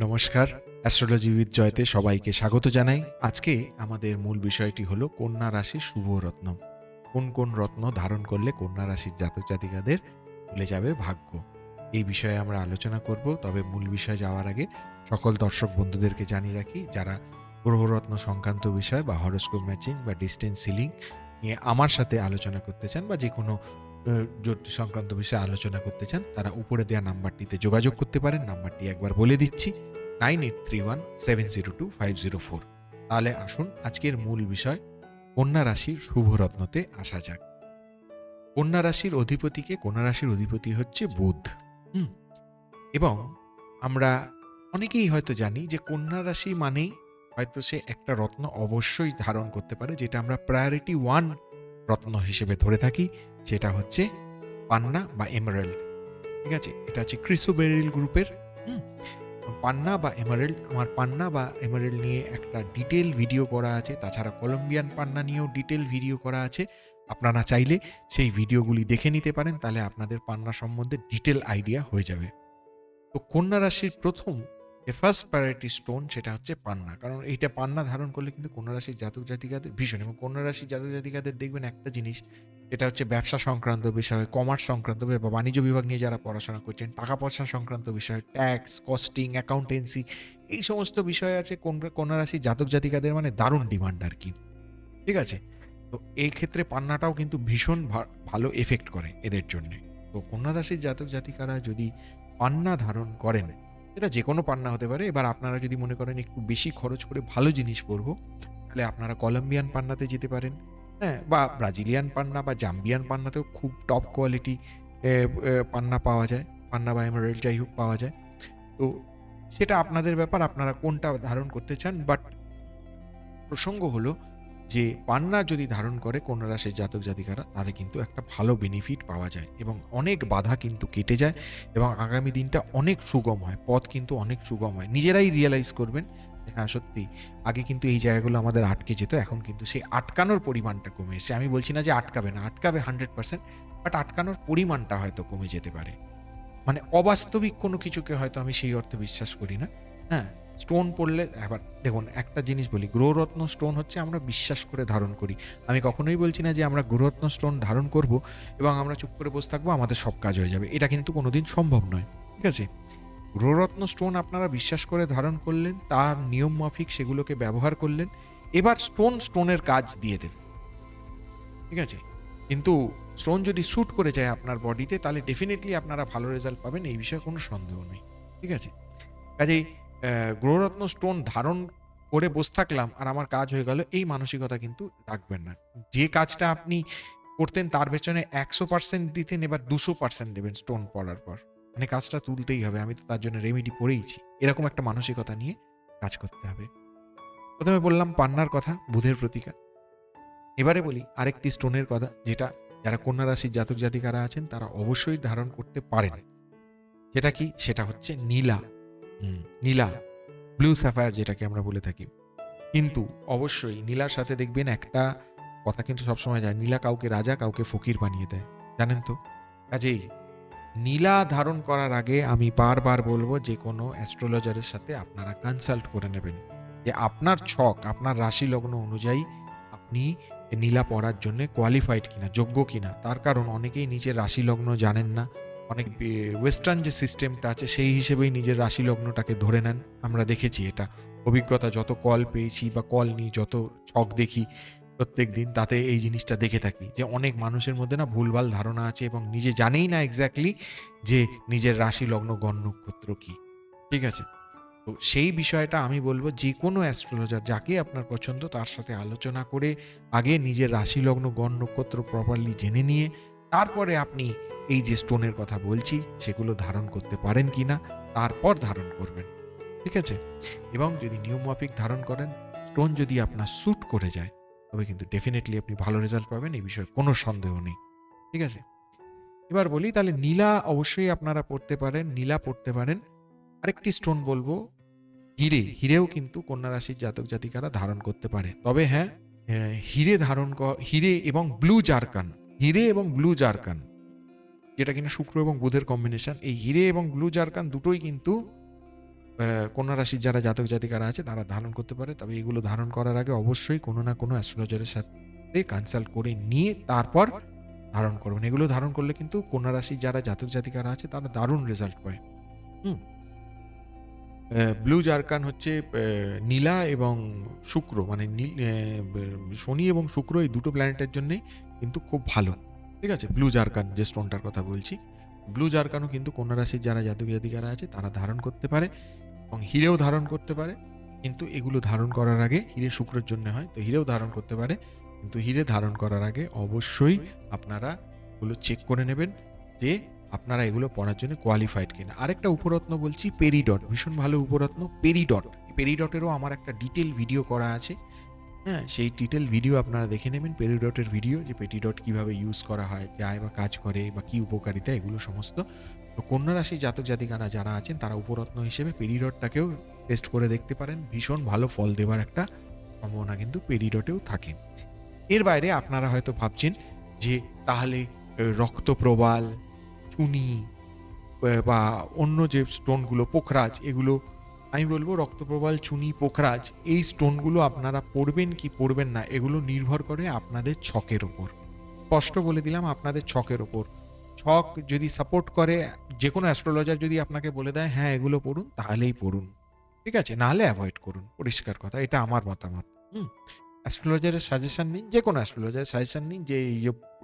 নমস্কার astrology with Jayate সবাইকে স্বাগত জানাই। আজকে আমাদের মূল বিষয়টি হলো কন্যা রাশির শুভ রত্ন। কোন কোন রত্ন ধারণ করলে কন্যা রাশির জাতক জাতিকাদের খুলে যাবে ভাগ্য? এই বিষয়ে আমরা আলোচনা করব, তবে মূল বিষয়ে যাওয়ার আগে সকল দর্শক বন্ধুদেরকে জানিয়ে রাখি, যারা গ্রহরত্ন সংক্রান্ত বিষয় বা হরস্কোপ ম্যাচিং বা ডিস্টেন্স সিলিং নিয়ে আমার সাথে আলোচনা করতে চান বা যে কোনো জ্যোতিষ সংক্রান্ত বিষয়ে আলোচনা করতে চান, তারা উপরে দেওয়া নাম্বারটিতে যোগাযোগ করতে পারেন। নাম্বারটি একবার বলে দিচ্ছি, nine eight three one seven zero two five zero four. তাহলে আসুন, আজকের মূল বিষয়, কন্যা রাশির শুভ রত্নতে আসা যাক। কন্যা রাশির অধিপতিকে, কন্যা রাশির অধিপতি হচ্ছে বুধ। হুম? এবং আমরা অনেকেই হয়তো জানি যে কন্যা রাশি মানেই হয়তো সে একটা রত্ন অবশ্যই ধারণ করতে পারে, যেটা আমরা প্রায়োরিটি ওয়ান রত্ন হিসেবে ধরে থাকি যেটা হচ্ছে পান্না বা এমারেল্ড। ঠিক আছে? এটা হচ্ছে ক্রিসোবেরিল গ্রুপের। পান্না বা এমারেল্ড, আমার পান্না বা এমারেল্ড নিয়ে একটা ডিটেল ভিডিও করা আছে। তাছাড়া কলম্বিয়ান পান্না নিয়েও ডিটেল ভিডিও করা আছে। আপনারা চাইলে সেই ভিডিওগুলি দেখে নিতে পারেন, তাহলে আপনাদের পান্না সম্বন্ধে ডিটেল আইডিয়া হয়ে যাবে। তো কন্যা রাশির প্রথম ফার্স্ট প্রায়োরিটি স্টোন সেটা হচ্ছে পান্না। কারণ এইটা পান্না ধারণ করলে কিন্তু কন্যা রাশির জাতক জাতিকাদের, ভীষণ, এবং কন্যা রাশির জাতক জাতিকাদের দেখবেন একটা জিনিস এটা হচ্ছে ব্যবসা সংক্রান্ত বিষয় কমার্স সংক্রান্ত বা বাণিজ্য বিভাগ নিয়ে যারা পড়াশোনা করছেন, টাকা পয়সা সংক্রান্ত বিষয় ট্যাক্স কস্টিং অ্যাকাউন্টেন্সি এই সমস্ত বিষয় আছে কোন- কন্যা রাশির জাতক জাতিকাদের মানে দারুণ ডিমান্ড আর কি। ঠিক আছে? তো এই ক্ষেত্রে পান্নাটাও কিন্তু ভীষণ ভালো এফেক্ট করে এদের জন্যে। তো কন্যা রাশির জাতক জাতিকারা যদি পান্না ধারণ করেন এটা যে কোনো পান্না হতে পারে। এবার আপনারা যদি মনে করেন একটু বেশি খরচ করে ভালো জিনিস পরবো, তাহলে আপনারা কলম্বিয়ান পান্নাতে যেতে পারেন। হ্যাঁ বা ব্রাজিলিয়ান পান্না বা জাম্বিয়ান পান্নাতেও খুব টপ কোয়ালিটি পান্না পাওয়া যায়। পান্না বা এমারেল যাই হোক পাওয়া যায়। তো সেটা আপনাদের ব্যাপার, আপনারা কোনটা ধারণ করতে চান? বাট প্রসঙ্গ হলো যে পান্না যদি ধারণ করে কন্যা রাশির জাতক জাতিকারা, তাহলে কিন্তু একটা ভালো বেনিফিট পাওয়া যায় এবং অনেক বাধা কিন্তু কেটে যায় এবং আগামী দিনটা অনেক সুগম হয়, পথ কিন্তু অনেক সুগম হয়। নিজেরাই রিয়েলাইজ করবেন হ্যাঁ সত্যি আগে কিন্তু এই জায়গাগুলো আমাদের আটকে যেত, এখন কিন্তু সেই আটকানোর পরিমাণটা কমে এসেছে। আমি বলছি না যে আটকাবে না, আটকাবে হান্ড্রেড পার্সেন্ট বাট আটকানোর পরিমাণটা হয়তো কমে যেতে পারে। মানে অবাস্তবিক কোনো কিছুকে হয়তো আমি সেই অর্থে বিশ্বাস করি না। হ্যাঁ স্টোন পড়লে, এবার দেখুন, একটা জিনিস বলি, গ্রহরত্ন স্টোন হচ্ছে আমরা বিশ্বাস করে ধারণ করি। আমি কখনোই বলছি না যে আমরা গ্রহরত্ন স্টোন ধারণ করব এবং আমরা চুপ করে বসে থাকব, আমাদের সব কাজ হয়ে যাবে। এটা কিন্তু কোনোদিন সম্ভব নয়, ঠিক আছে? গ্রহরত্ন স্টোন আপনারা বিশ্বাস করে ধারণ করলেন, তার নিয়ম মাফিক সেগুলোকে ব্যবহার করলেন, এবার স্টোন স্টোনের কাজ দিয়ে দেবে ঠিক আছে? কিন্তু স্টোন যদি শ্যুট করে যায় আপনার বডিতে, তাহলে ডেফিনেটলি আপনারা ভালো রেজাল্ট পাবেন, এই বিষয়ে কোনো সন্দেহ নেই, ঠিক আছে? কাজেই গ্রহরত্ন স্টোন ধারণ করে বসে থাকলাম আর আমার কাজ হয়ে গেল। এই মানসিকতা কিন্তু রাখবেন না। যে কাজটা আপনি করতেন তার পেছনে একশো পার্সেন্ট দিতেন, এবার দুশো পার্সেন্ট দেবেন স্টোন পড়ার পর। মানে কাজটা তুলতেই হবে। আমি তো তার জন্য রেমেডি পড়েইছি এরকম একটা মানসিকতা নিয়ে কাজ করতে হবে। প্রথমে বললাম পান্নার কথা, বুধের প্রতিকার। এবারে বলি আরেকটি স্টোনের কথা, যেটা যারা কন্যা রাশির জাতক জাতিকারা আছেন, তারা অবশ্যই ধারণ করতে পারেন। সেটা কি? সেটা হচ্ছে নীলা। নীলা ব্লু স্যাফায়ার যেটাকে আমরা বলে থাকি। কিন্তু অবশ্যই নীলার সাথে দেখবেন একটা কথা কিন্তু সবসময় যায়, নীলা কাউকে রাজা, কাউকে ফকির বানিয়ে দেয়। জানেন তো? কাজেই নীলা ধারণ করার আগে আমি বারবার বলব যে কোনো অ্যাস্ট্রোলজারের সাথে আপনারা কনসাল্ট করে নেবেন। যে আপনার ছক, আপনার রাশি লগ্ন অনুযায়ী আপনি নীলা পড়ার জন্য কোয়ালিফাইড কিনা, যোগ্য কিনা। তার কারণ অনেকেই নিজের রাশি লগ্ন জানেন না। অনেক ওয়েস্টার্ন যে সিস্টেমটা আছে, সেই হিসেবেই নিজের রাশি লগ্নটাকে ধরে নেন। আমরা দেখেছি এটা। অভিজ্ঞতা যত কল পেয়েছি বা কল নিই যত ছক দেখি প্রত্যেক দিন, তাতে এই জিনিসটা দেখে থাকি যে অনেক মানুষের মধ্যে না ভুলভাল ধারণা আছে এবং নিজে জানেই না এক্স্যাক্টলি যে নিজের রাশি লগ্ন গণ নক্ষত্র কি। ঠিক আছে? তো সেই বিষয়টা আমি বলব যে কোনো অ্যাস্ট্রোলজার যাকে আপনার পছন্দ তার সাথে আলোচনা করে আগে নিজের রাশি লগ্ন গণ নক্ষত্র প্রপারলি জেনে নিয়ে তারপরে আপনি এই যে স্টোনের কথা বলছি, সেগুলো ধারণ করতে পারেন কি না, তারপর ধারণ করবেন। ঠিক আছে? এবং যদি নিয়মমাফিক ধারণ করেন স্টোন যদি আপনার স্যুট করে যায়, তবে কিন্তু ডেফিনেটলি আপনি ভালো রেজাল্ট পাবেন এই বিষয়ে কোনো সন্দেহ নেই। ঠিক আছে? এবার বলি, তাহলে নীলা অবশ্যই আপনারা পড়তে পারেন, নীলা পড়তে পারেন। আরেকটি স্টোন বলব, হিরে। হিরেও কিন্তু কন্যা রাশির জাতক জাতিকারা ধারণ করতে পারে। তবে হ্যাঁ হিরে ধারণ হিরে এবং ব্লু জারকান হিরে এবং ব্লু জারকান, যেটা কিনা শুক্র এবং বুধের কম্বিনেশন এই হিরে এবং ব্লু জারকান দুটোই কিন্তু কন্যা রাশির যারা জাতক জাতিকারা আছে, তারা ধারণ করতে পারে। তবে এগুলো ধারণ করার আগে অবশ্যই কোনো না কোনো অ্যাস্ট্রোলজারের সাথে কনসাল্ট করে নিয়ে তারপর ধারণ করবেন। এগুলো ধারণ করলে কিন্তু কন্যা রাশির যারা জাতক জাতিকারা আছে, তারা দারুণ রেজাল্ট পায়। হুম। ব্লু জারকান হচ্ছে নীলা এবং শুক্র। মানে নীল শনি এবং শুক্র এই দুটো প্ল্যানেটের জন্যই কিন্তু খুব ভালো। ঠিক আছে? ব্লু জারকান, যে স্টোনটার কথা বলছি। ব্লু জারকানও কিন্তু কন্যা রাশির যারা জাতক জাতিকারা আছে, তারা ধারণ করতে পারে এবং হিরেও ধারণ করতে পারে। কিন্তু এগুলো ধারণ করার আগে হিরে শুক্রের জন্য হয়, তো হিরেও ধারণ করতে পারে। কিন্তু হিরে ধারণ করার আগে অবশ্যই আপনারা এগুলো চেক করে নেবেন যে আপনারা এগুলো পড়ার জন্য কোয়ালিফাইড কিনা। আরেকটা উপরত্ন বলছি পেরিডট ভীষণ ভালো উপরত্ন পেরিডট পেরিডটেরও আমার একটা ডিটেল ভিডিও করা আছে। হ্যাঁ সেই ডিটেল ভিডিও আপনারা দেখে নেবেন পেরিডটের ভিডিও যে পেটিডট কীভাবে ইউজ করা হয়, যায় বা কাজ করে, বা কি উপকারিতা, এগুলো সমস্ত। তো কন্যা রাশি জাতক জাতিকারা যারা আছেন, তারা উপরত্ন হিসেবে পেরিডটটাকেও টেস্ট করে দেখতে পারেন। ভীষণ ভালো ফল দেওয়ার একটা সম্ভাবনা কিন্তু পেরিডটেও থাকে। এর বাইরে আপনারা হয়তো ভাবছেন যে, তাহলে রক্তপ্রবাল চুনি বা অন্য যে স্টোনগুলো, পোখরাজ, এগুলো, আমি বলব রক্তপ্রবাল চুনি, পোখরাজ, এই স্টোনগুলো আপনারা পড়বেন কি পড়বেন না, এগুলো নির্ভর করে আপনাদের ছকের ওপর। স্পষ্ট বলে দিলাম আপনাদের ছকের ওপর। ছক যদি সাপোর্ট করে যে কোনো অ্যাস্ট্রোলজার যদি আপনাকে বলে দেয় হ্যাঁ এগুলো পড়ুন, তাহলেই পড়ুন। ঠিক আছে? নাহলে অ্যাভয়েড করুন। পরিষ্কার কথা, এটা আমার মতামত। হুম? অ্যাস্ট্রোলজারের সাজেশন নিন যে কোনো অ্যাস্ট্রোলজারের সাজেশন নিন যে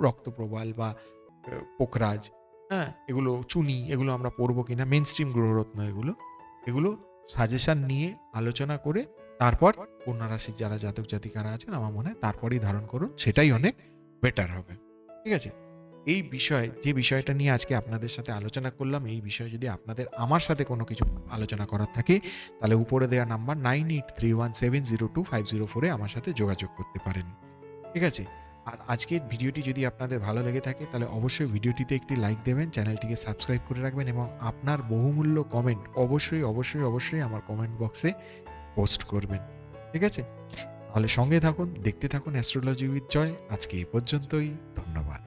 রক্তপ্রবাল বা পোখরাজ হ্যাঁ এগুলো চুনি, এগুলো আমরা পড়ব কিনা মেন স্ট্রিম গ্রহরত্ন এগুলো এগুলো সাজেশন নিয়ে আলোচনা করে তারপর কন্যা রাশির যারা জাতক জাতিকারা আছেন, আমার মনে হয় তারপরেই ধারণ করুন, সেটাই অনেক বেটার হবে। ঠিক আছে? এই বিষয়, যে বিষয়টা নিয়ে আজকে আপনাদের সাথে আলোচনা করলাম, এই বিষয়ে যদি আপনাদের আমার সাথে কোনো কিছু আলোচনা করার থাকে, তাহলে উপরে দেওয়া number nine eight three one seven zero two five zero ফোরে আমার সাথে যোগাযোগ করতে পারেন। ঠিক আছে? আর আজকের ভিডিওটি যদি আপনাদের ভালো লেগে থাকে, তাহলে অবশ্যই ভিডিওটিতে একটি লাইক দেবেন, চ্যানেলটিকে সাবস্ক্রাইব করে রাখবেন এবং আপনার বহুমূল্য কমেন্ট অবশ্যই অবশ্যই অবশ্যই আমার কমেন্ট বক্সে পোস্ট করবেন। ঠিক আছে? তাহলে সঙ্গে থাকুন, দেখতে থাকুন অ্যাস্ট্রোলজি উইথ জয় আজকে এই পর্যন্তই, ধন্যবাদ।